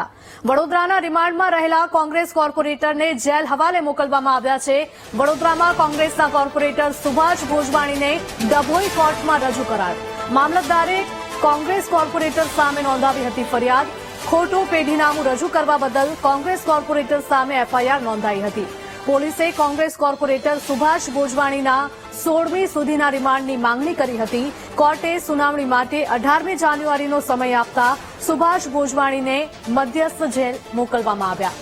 વડોદરાના રિમાન્ડમાં રહેલા કોંગ્રેસ કોર્પોરેટરને જેલ હવાલે મોકલવામાં આવ્યા છે. વડોદરામાં કોંગ્રેસના કોર્પોરેટર સુભાષ ભોજવાણીને ડભોઈ કોર્ટમાં રજૂ કરાયો. મામલતદારે કોંગ્રેસ કોર્પોરેટર સામે નોંધાવી હતી ફરિયાદ. ખોટું પેઢીનામું રજૂ કરવા બદલ કોંગ્રેસ કોર્પોરેટર સામે એફઆઈઆર નોંધાઈ હતી. પોલીસે કોંગ્રેસ કોર્પોરેટર સુભાષ ભોજવાણીના સોળમી સુધીના રિમાન્ડની માંગણી કરી હતી. કોર્ટે સુનાવણી માટે અઢારમી જાન્યુઆરીનો સમય આપતા સુભાષ ભોજવાણીને મધ્યસ્થ જેલ મોકલવામાં આવ્યા.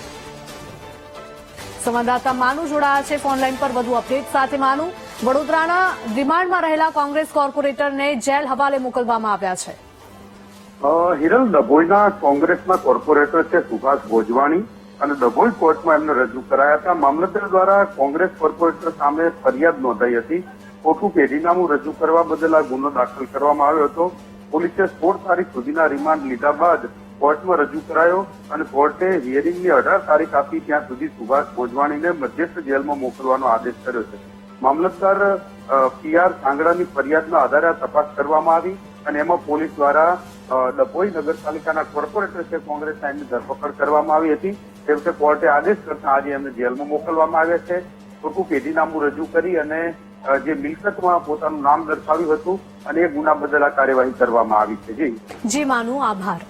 સંવાદદાતા માનુ જોડાયા છે. ફોનલાઈન પર વધુ અપડેટ સાથે માનુ. વડોદરાના રિમાન્ડમાં રહેલા કોંગ્રેસ કોર્પોરેટરને જેલ હવાલે મોકલવામાં આવ્યા છે. હિરલ, ડભોઈના કોંગ્રેસના કોર્પોરેટર છે સુભાષ ભોજવાણી અને ડભોઈ કોર્ટમાં એમને રજૂ કરાયા હતા. મામલતદાર દ્વારા કોંગ્રેસ કોર્પોરેટર સામે ફરિયાદ નોંધાઈ હતી. ખોટું પેઢીનામું રજૂ કરવા બદલ આ ગુનો દાખલ કરવામાં આવ્યો હતો. પોલીસે સોળ તારીખ સુધીના રિમાન્ડ લીધા બાદ કોર્ટમાં રજૂ કરાયો અને કોર્ટે હિયરિંગની અઢાર તારીખ આપી ત્યાં સુધી સુભાષ ભોજવાણીને મધ્યસ્થ જેલમાં મોકલવાનો આદેશ કર્યો છે. મામલતદાર પીઆર સાંગડાની ફરિયાદના આધારે તપાસ કરવામાં આવી અને એમાં પોલીસ દ્વારા ડભોઈ નગરપાલિકાના કોર્પોરેટર છે કોંગ્રેસના એમની ધરપકડ કરવામાં આવી હતી. તે કોર્ટે આદેશ કરતા આજે એમને જેલમાં મોકલવામાં આવ્યા છે. ખોટું પેઢીનામું રજૂ કરી અને જે મિલકતમાં પોતાનું નામ દર્શાવ્યું હતું અને એ ગુના બદલ આ કાર્યવાહી કરવામાં આવી છે. જી. જી, માનું આભાર.